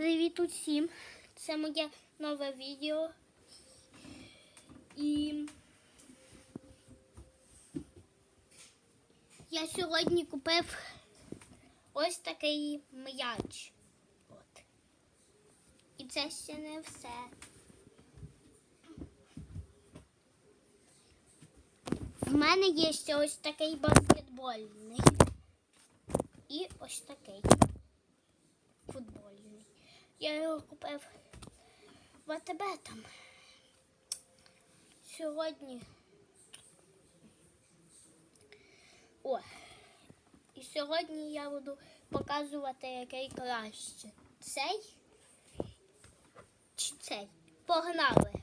Привіт усім! Це моє нове відео. І я сьогодні купив ось такий м'яч. От. І це ще не все. В мене є ще ось такий баскетбольний. І ось такий. Я його купив в АТБ там. Сьогодні. О. І сьогодні я буду показувати, який краще. Цей чи цей? Погнали!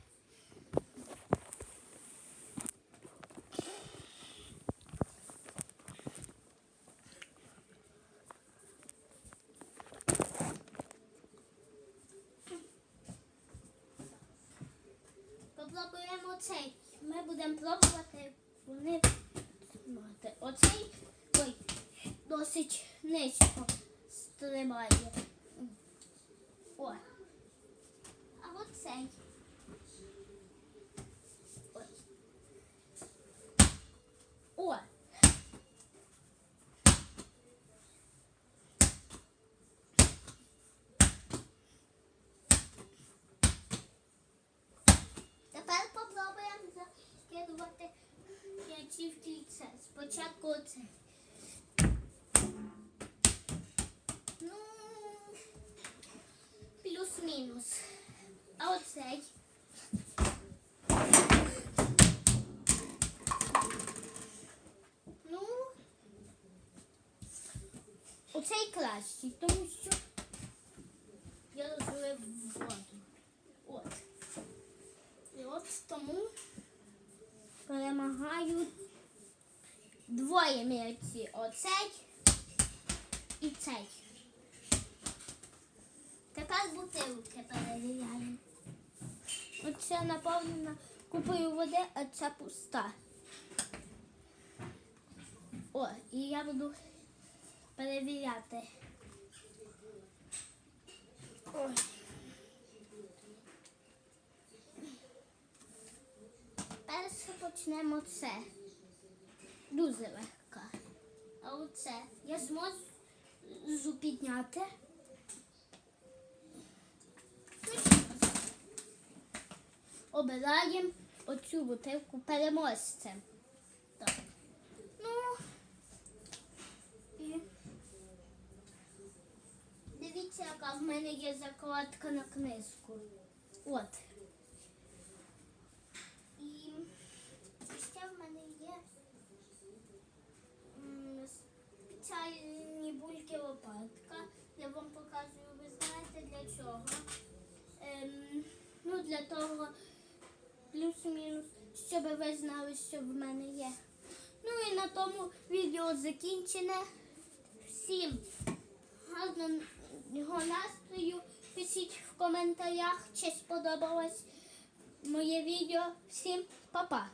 Попробуємо цей. Ми будемо пробувати вони тримати. Оцей ой, досить низько стрибає. О. А оцей. Ой. О. Тепер попробуємо закидувати м'ячі в кільце. Спочатку оце. Ну, плюс-мінус. А оцей. Ну, оцей кращий, тому що я розлив воду. От. І от тому перемагають двоє м'ячі. Оцей і цей. Тепер бутилки перевіряємо. Оця наповнена купою води, а ця пуста. О, і я буду перевіряти. Ой. Перше почнемо це. Дуже легка. А оце я зможу підняти. Обираємо оцю бутилку переможцем. Так. Ну і дивіться, яка в мене є закладка на книжку. От. І ще в мене є м, спеціальні бульки лопатка. Я вам показую, ви чого. Ем, ну, для того, плюс-мінус, щоб ви знали, що в мене є. Ну і на тому відео закінчене. Всім гарного настрою. Пишіть в коментарях, чи сподобалось моє відео. Всім па-па!